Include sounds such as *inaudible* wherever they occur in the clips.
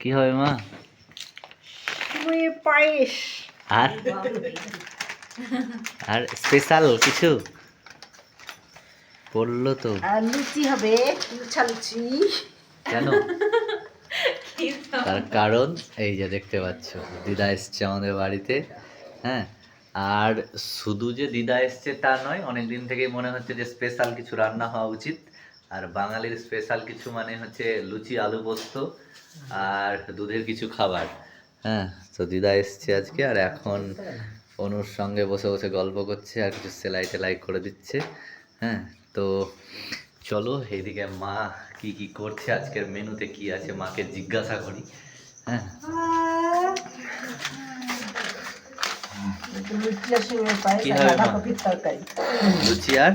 কি হবে মা? পায়েস। আর? আর স্পেশাল কিছু? বলল তো। আর লুচি হবে লুচা লুচি। কেন? তার কারণ এই যে দেখতে পাচ্ছ দিদা এসছে আমাদের বাড়িতে হ্যাঁ? আর শুধু যে দিদা এসছে তা নয় অনেক দিন থেকেই মনে হচ্ছে যে স্পেশাল কিছু রান্না হওয়া উচিত। আর বাঙালির স্পেশাল কিছু মানে হচ্ছে লুচি আলু পোস্ত আর দুধের কিছু খাবার। হ্যাঁ তো দিদা এসছে আজকে আর এখন অনুর সঙ্গে বসে বসে গল্প করছে আর কিছু সেলাই টেলাই করে দিচ্ছে। হ্যাঁ তো চলো এইদিকে মা কি কি করছে আজকের মেনুতে কি আছে মাকে জিজ্ঞাসা করি। হ্যাঁ। লুচি আর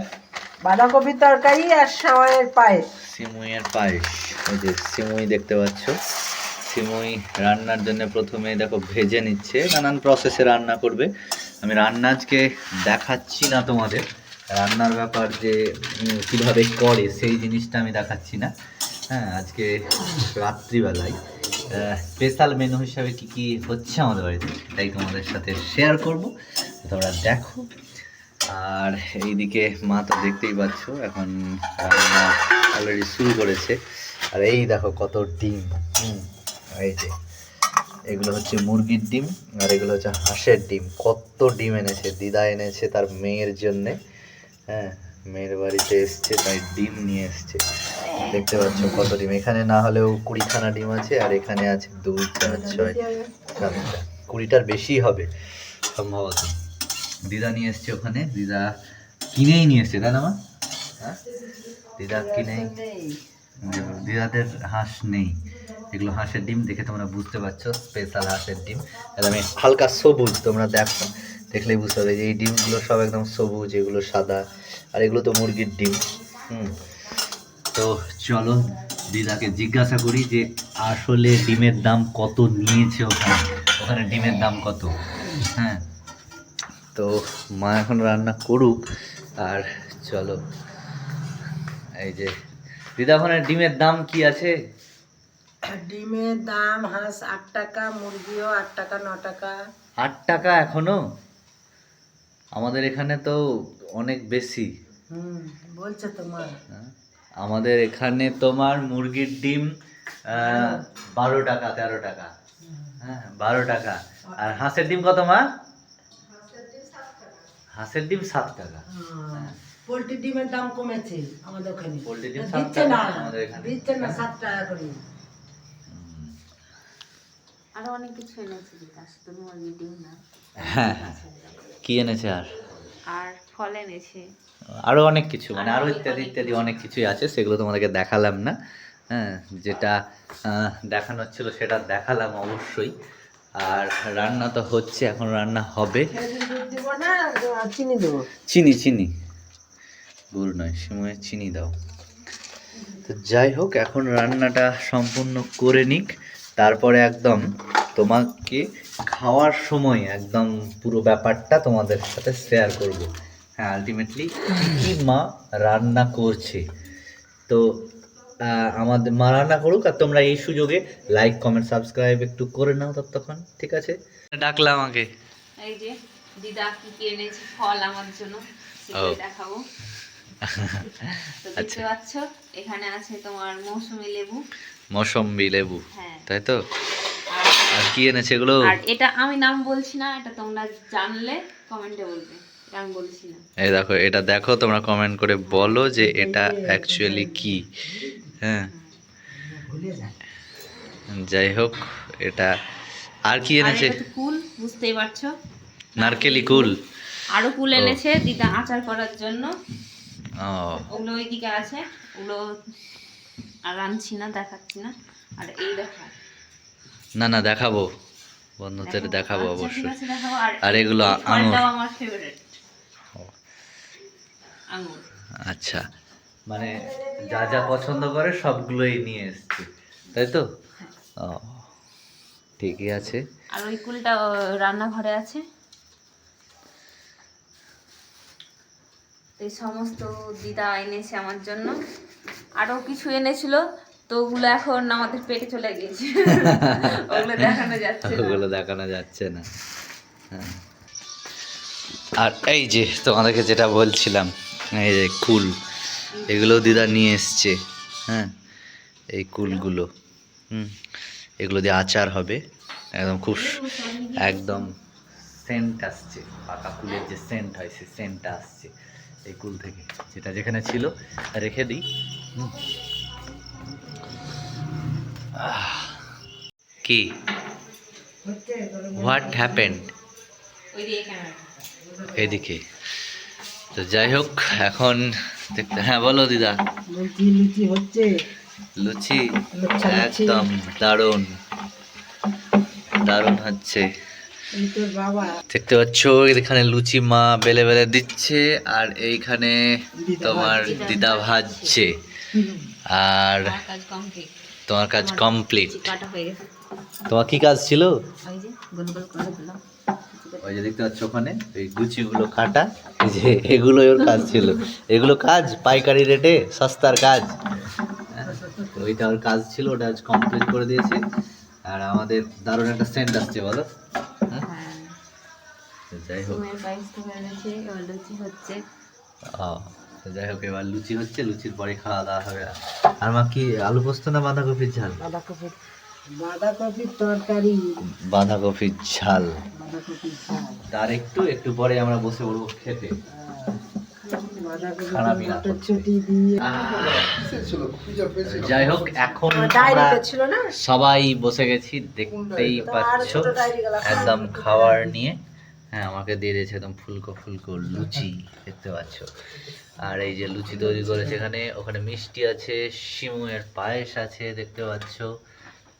বাঁধাকপির তরকারি আর সাওয়ারের পায়েস। সিমুইয়ের পায়েস। এই যে সিমুই দেখতে পাচ্ছ। সিমুই রান্নার জন্য প্রথমে দেখো ভেজে নিচ্ছে। নানান প্রসেসে রান্না করবে। আমি রান্না আজকে দেখাচ্ছি না তোমাদের। রান্নার ব্যাপার যে কীভাবে করে সেই জিনিসটা আমি দেখাচ্ছি না। হ্যাঁ আজকে রাত্রিবেলায়। স্পেশাল মেনু হিসাবে কি কি হচ্ছে আমাদের বাড়িতে তাই তোমাদের সাথে শেয়ার করব। তোমরা দেখো। আর এইদিকে মা তো দেখতেই পাচ্ছ, এখন অলরেডি শুরু করেছে। আর এই দেখো কত ডিম এই যে, এগুলো হচ্ছে মুরগির ডিম আর এগুলো হচ্ছে হাঁসের ডিম। কত ডিম এনেছে, দিদা এনেছে তার মেয়ের জন্যে। হ্যাঁ মেয়ের বাড়িতে এসছে, তাই ডিম নিয়ে এসছে। দেখতে পাচ্ছ কত ডিম। এখানে না হলেও কুড়িখানা ডিম আছে আর এখানে আছে দুই, চার, ছয়, সাতটা। কুড়িটার বেশি হবে, সম্ভবত। দিদা নিয়ে এসছে ওখানে। দিদা কিনেই নিয়ে এসছে তাই না মা? হ্যাঁ? দিদা কিনেই দিদাদের হাঁস নেই। এগুলো হাঁসের ডিম দেখে তোমরা বুঝতে পারছ স্পেশাল হাঁসের ডিম। একদম হালকা সবুজ তোমরা দেখো দেখলেই বুঝতে পারবে যে এই ডিমগুলো সব একদম সবুজ এগুলো সাদা আর এগুলো তো মুরগির ডিম। হুম। তো চলো দিদাকে জিজ্ঞাসা করি যে আসলে ডিমের দাম কত নিয়েছে ওখানে? ওখানে ডিমের দাম কত? হ্যাঁ? তো মা এখন রান্না করুক আর চলো। এই যে দিদা ওখানে ডিমের দাম কি আছে? ডিমের দাম হাঁস আট টাকা মুরগিও আট টাকা ন টাকা। আট টাকা এখনও? আমাদের এখানে তো অনেক বেশি। বলছে তো মা হ্যাঁ? আমাদের এখানে তোমার মুরগির ডিম বারো টাকা তেরো টাকা। হ্যাঁ বারো টাকা। আর হাঁসের ডিম কত মা? হাঁসের ডিম সাত টাকা। পোলট্রি ডিমের দাম কমেছে আমাদের ওখানে। পোল্ট্রি ডিম সাত টাকা না আমাদের এখানে। দিচ্ছে না সাত টাকা করে। আরও অনেক কিছু এনেছি দিদা শুধু মুরগির ডিম না। হ্যাঁ হ্যাঁ। কি এনেছে আর? আর ফল এনেছে। আরও অনেক কিছু মানে আরও ইত্যাদি ইত্যাদি অনেক কিছুই আছে সেগুলো তোমাদেরকে দেখালাম না। হ্যাঁ যেটা দেখানোর ছিল সেটা দেখালাম অবশ্যই। আর রান্না তো হচ্ছে, এখন রান্না হবে। চিনি দেবো চিনি। চিনি গুড় নয়, সিময়ে চিনি দাও। তো যাই হোক, এখন রান্নাটা সম্পূর্ণ করে নিক। তারপরে একদম তোমাকে খাওয়ার সময় একদম পুরো ব্যাপারটা তোমাদের সাথে শেয়ার করব। হ্যাঁ আলটিমেটলি কি মা রান্না করছে? তো আমাদের মা রান্না করুক আর তোমরা এই সুযোগে লাইক কমেন্ট সাবস্ক্রাইব একটু করে নাও ততক্ষণ ঠিক আছে? ডাকলাম আমাকে। এই যে দিদা কি কি এনেছে ফল আমার জন্য। দেখাবো। আচ্ছা। *laughs* দেখতে পাচ্ছ এখানে আছে তোমার মৌসুমী লেবু। মৌসম্বি লেবু হ্যাঁ। তাই তো? আর কি এনেছে এগুলো? আর এটা আমি নাম বলছি না এটা তোমরা জানলে কমেন্টে বলবে বলছি এই দেখো এটা দেখো তোমরা কমেন্ট করে বলো যে এটা অ্যাকচুয়ালি কি। হ্যাঁ। যাই হোক এটা আর কি এনেছে? কুল বুঝতেই পারছ। নারকেলি কুল। আরও কুল এনেছে দিদা আচার করার জন্য। ওগুলো ওইদিকে আছে। ওগুলো আর আনছি না দেখাচ্ছি না। আর এই দেখো না না দেখাবো। বন্ধুদের দেখাবো? আচ্ছা, অবশ্যই। আর এগুলো আঙুর। আচ্ছা। মানে যা যা পছন্দ করে সবগুলোই নিয়ে এসছে। তাই তো? ও ঠিকই আছে। আর ওই কুলটা রান্নাঘরে আছে? এই সমস্ত দিদা এনেছে আমার জন্য। আরও কিছু এনেছিল তো তো ওগুলো এখন আমাদের পেটে চলে গিয়েছে। *laughs* ওগুলো দেখানো যাচ্ছে ওগুলো দেখানো যাচ্ছে না। হ্যাঁ। আর এই যে তোমাদেরকে যেটা বলছিলাম এই যে কুল এগুলো দিদা নিয়ে এসছে হ্যাঁ এই কুলগুলো হুম এগুলো দিয়ে আচার হবে একদম খুব একদম সেন্ট আসছে পাকা কুলের যে সেন্ট হয় সেই সেন্টটা আসছে এই কুল থেকে যেটা যেখানে ছিল রেখে দিই। কি? হোয়াট হ্যাপেন্ড এদিকে। তো যাই হোক এখন দেখতে হ্যাঁ বলো দিদা। লুচি লুচি হচ্ছে। লুচি একদম দারুণ। দারুণ হচ্ছে। এই তোর বাবা। দেখতে পাচ্ছ এখানে লুচি মা বেলে বেলে দিচ্ছে আর এইখানে তোমার দিদা ভাজছে। আর আমার কাজ কমপ্লিট তোমার কাজ কমপ্লিট কাটা হয়ে গেছে। তোমার কি কাজ ছিল? ওই যে দেখতে পাচ্ছ ওখানে এই গুচিগুলো কাটা এই যে এগুলো ওর কাজ ছিল। এগুলো কাজ পাইকারি রেটে সস্তার কাজ। হ্যাঁ, ওইটা ওর কাজ ছিল ওটা আজ কমপ্লিট করে দিয়েছে। আর আমাদের দারুণ একটা সেন্ট আসছে বলো। হ্যাঁ? যাই হোক। হচ্ছে। ও, তো যাই হোক এবার লুচি হচ্ছে লুচির পরে খাওয়া দাওয়া হবে। আর মা কি আলু পোস্ত না বাঁধাকপির ঝাল? বাঁধাকপি বাঁধাকপির তরকারি। বাঁধাকপির ঝাল। বাঁধাকপির ঝাল। তার একটু একটু পরে আমরা বসে পড়ব খেতে। যাই হোক এখন সবাই বসে গেছি দেখতেই পাচ্ছ। একদম খাবার নিয়ে। হ্যাঁ আমাকে দিয়ে দিয়েছে একদম ফুলকো ফুলকো লুচি দেখতে পাচ্ছ। আর এই যে লুচি তৈরি করেছে এখানে ওখানে মিষ্টি আছে শিমুয়ের পায়েস আছে দেখতে পাচ্ছ।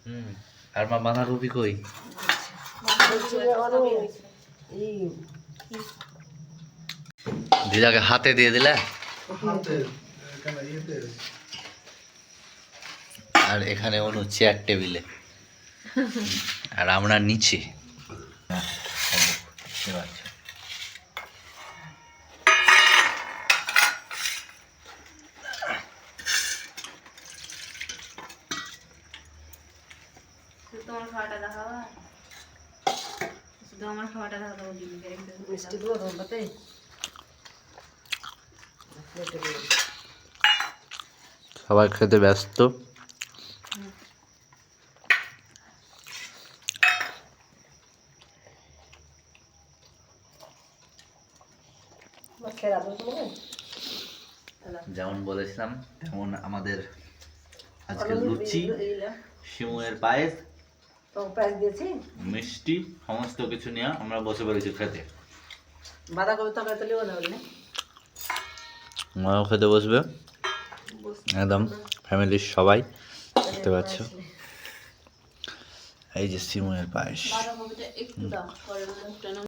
হুম। আর মা কই যে ওরও এই দিদাকে হাতে দিয়ে দিলে? আর এখানে অনু চেয়ার টেবিলে *laughs* আর আমরা নিচে। হ্যাঁ, দেখতে পাচ্ছ। শুধু তোমার খাওয়াটা দেখাবা শুধু আমার খাওয়াটা। মিষ্টি দেবো সবাই খেতে ব্যস্ত। যেমন বলেছিলাম তেমন আমাদের আজকে লুচি শিমুয়ের পায়েস দিয়েছি? মিষ্টি সমস্ত কিছু নিয়ে আমরা বসে পড়েছি খেতে। বাঁধাকপি তরকারি তো লিবো না বললে। মাও খেতে বসবে। একদম ফ্যামিলির সবাই দেখতে পাচ্ছ? এই যে শিমুয়ের পায়েস।